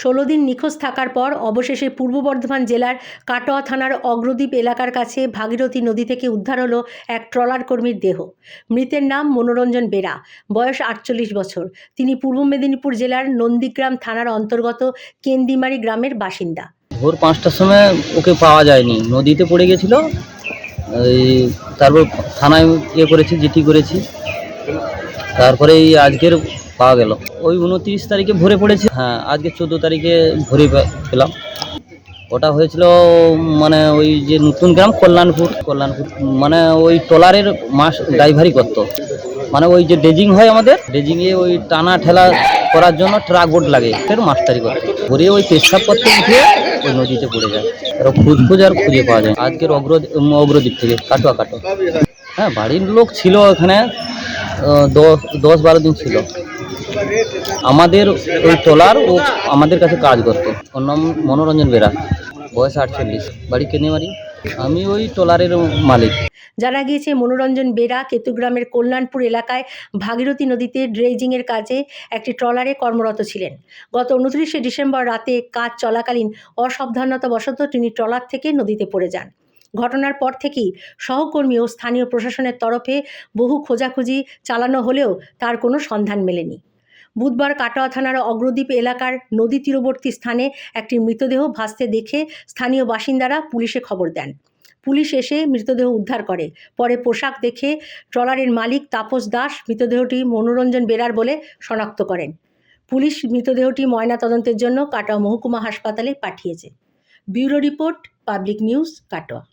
ষোলো দিন নিখোঁজ থাকার পর অবশেষে পূর্ব বর্ধমান জেলার কাটোয়া থানার অগ্রদ্বীপ এলাকার কাছে ভাগীরথী নদী থেকে উদ্ধার হলো এক ট্রলার কর্মীর দেহ। মৃতের নাম মনোরঞ্জন বেরা, বয়স আটচল্লিশ বছর। তিনি পূর্ব মেদিনীপুর জেলার নন্দীগ্রাম থানার অন্তর্গত কেন্দিমারি গ্রামের বাসিন্দা। ভোর পাঁচটার সময় ওকে পাওয়া যায়নি। নদীতে পড়ে গেছিল। তারপর থানায় ইয়ে করেছি, জিটি করেছি। তারপরে এই আজকের পাওয়া গেল। ওই উনত্রিশ তারিখে ভরে পড়েছে। হ্যাঁ আজকে চোদ্দ তারিখে ভরে পেলাম। ওটা হয়েছিল মানে ওই যে নতুন গ্রাম কল্যাণপুর। কল্যাণপুর মানে ওই ট্রলারের মাস ড্রাইভারি করতো। মানে ওই যে ডেজিং হয় আমাদের ডেজিংয়ে ওই টানা ঠেলা করার জন্য ট্রাক বোট লাগে। ফের মাস্টারি করতো ঘুরে ওই পেশাব করতে উঠে ওই নদীতে পড়ে যায়। এবার খুঁজ খুঁজ আর খুঁজে পাওয়া যায় আজকের অগ্র অগ্রদ্বীপ থেকে কাটোয়া কাটো হ্যাঁ বাড়ির লোক ছিল আহ, দশ দশ বারো দিন ছিল। আমাদের ওই ট্রলার ও আমাদের কাছে কাজ করতো। ওর নাম মনোরঞ্জন বেরা। বয়স আটচল্লিশ। বাড়ি কেনেমারি? আমি ওই ট্রলারের মালিক। জানা গিয়েছে, মনোরঞ্জন বেরা কেতুগ্রামের কল্যাণপুর এলাকায় ভাগীরথী নদীতে ড্রেজিংয়ের কাজে একটি ট্রলারে কর্মরত ছিলেন। গত উনত্রিশে ডিসেম্বর রাতে কাজ চলাকালীন অসাবধানতাবশত তিনি ট্রলার থেকে নদীতে পড়ে যান। ঘটনার পর থেকেই সহকর্মী ও স্থানীয় প্রশাসনের তরফে বহু খোঁজাখুঁজি চালানো হলেও তার কোনো সন্ধান মেলেনি। বুধবার কাটোয়া থানার অগ্রদ্বীপ এলাকার নদী তীরবর্তী স্থানে একটি মৃতদেহ ভাসতে দেখে স্থানীয় বাসিন্দারা পুলিশে খবর দেন। পুলিশ এসে মৃতদেহ উদ্ধার করে। পরে পোশাক দেখে ট্রলারের মালিক তাপস দাস মৃতদেহটি মনোরঞ্জন বেরার বলে শনাক্ত করেন। পুলিশ মৃতদেহটি ময়নাতদন্তের জন্য কাটোয়া মহকুমা হাসপাতালে পাঠিয়েছে। Bureau report, public news, Katwa.